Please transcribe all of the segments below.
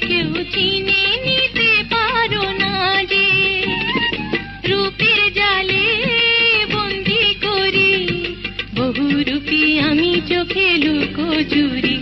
কেউ নিতে পারো না রূপের জালে বন্দি করি আমি চোখে লুকো জুড়ি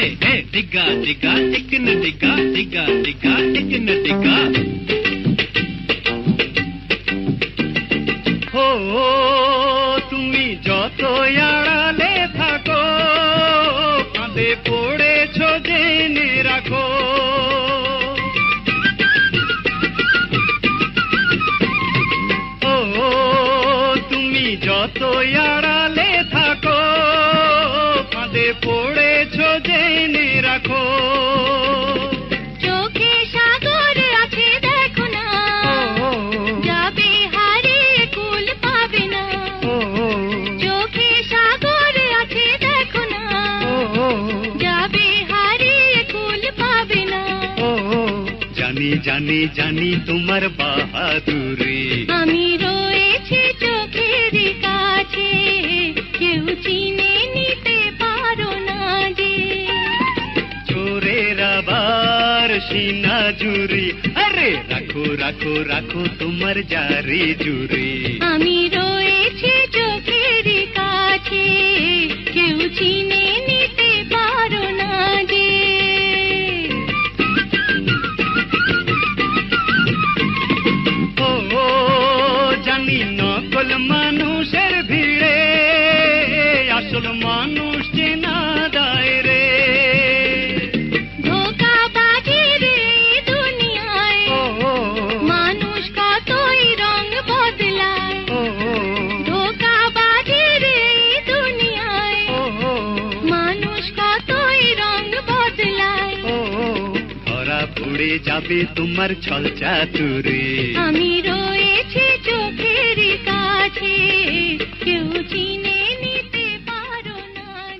digga digga tikkun digga digga digga tikkun digga ও তুমি যত আড়ালে থাকো কাঁধে পড়েছ জেনে রাখো ও তুমি যত আড়ালে জানি জানি জানি তোমার বাহাদুরি। আমি রয়েছে চোখের কাছে কেউ চিনে নিতে পারো না যে। চোরের আবার সিনা জুরি আরে রাখো রাখো রাখো তোমার জারি জুরি। পড়ে যাবে তোমার ছল চাতুরে। আমি রয়েছি চোখের কাছে কেউ